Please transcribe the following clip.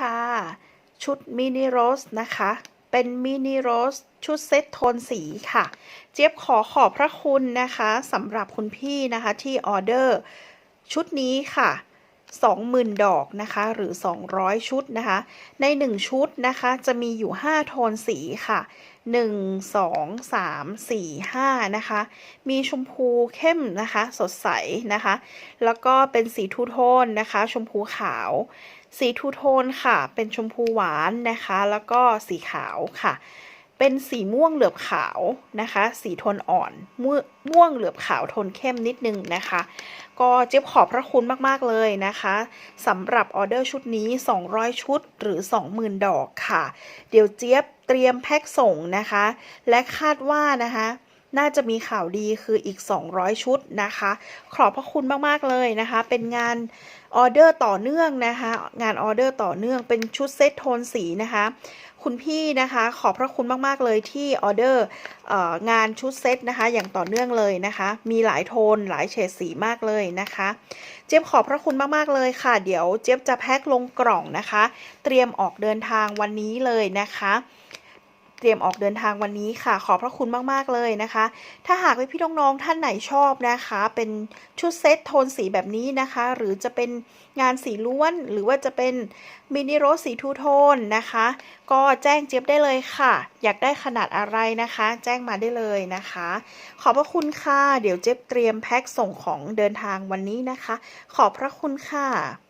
ค่ะ ชุดมินิโรสนะคะ เป็นมินิโรสชุดเซตโทนสีค่ะ เจี๊ยบขอขอบพระคุณนะคะสำหรับคุณพี่นะคะที่ออเดอร์ ชุดนี้ค่ะ 20,000 ดอกนะคะหรือ 200 ชุดนะคะ ใน 1 ชุดนะคะจะมีอยู่ 5 โทนสีค่ะ 1 2 3 4 5 นะคะ มีชมพูเข้มนะคะ สดใสนะคะ แล้วก็เป็นสีทูโทนนะคะ ชมพูขาว สีทูโทนค่ะ เป็นชมพูหวานนะคะ แล้วก็สีขาวค่ะ เป็นสีม่วงเหลือบขาวนะคะ สีโทนอ่อนม่วม่วงเหลือบขาวโทนเข้มนิดนึงนะคะ ก็เจี๊ยบขอบพระคุณมากๆเลยนะคะสำหรับออเดอร์ชุดนี้ 200 ชุดหรือ 20,000 ดอกค่ะ เดี๋ยวเจี๊ยบเตรียมแพ็คส่งนะคะ และคาดว่านะคะ น่าจะมีข่าวดีคืออีก 200 ชุดนะคะ ขอบพระคุณมากๆเลยนะคะ เป็นงานออเดอร์ต่อเนื่องนะคะ งานออเดอร์ต่อเนื่องเป็นชุดเซตโทนสีนะคะ คุณพี่นะคะขอบพระคุณมากๆเลยที่ออเดอร์งานชุดเซตนะคะ อย่างต่อเนื่องเลยนะคะ มีหลายโทนหลายเฉดสีมากเลยนะคะ เจี๊ยบขอบพระคุณมากๆเลยค่ะ เดี๋ยวเจี๊ยบจะแพ็คลงกล่องนะคะ เตรียมออกเดินทางวันนี้เลยนะคะ เตรียมออกเดินทางวันนี้ค่ะ ขอบพระคุณมาก ๆ เลยนะคะ ถ้าหากว่าพี่น้องๆท่านไหนชอบนะคะ เป็นชุดเซตโทนสีแบบนี้นะคะ หรือจะเป็นงานสีล้วน หรือว่าจะเป็นมินิโรสสีทูโทนนะคะ ก็แจ้งเจี๊ยบได้เลยค่ะ อยากได้ขนาดอะไรนะคะ แจ้งมาได้เลยนะคะ ขอบพระคุณค่ะ เดี๋ยวเจี๊ยบเตรียมแพ็คส่งของเดินทางวันนี้นะคะ ขอบพระคุณค่ะ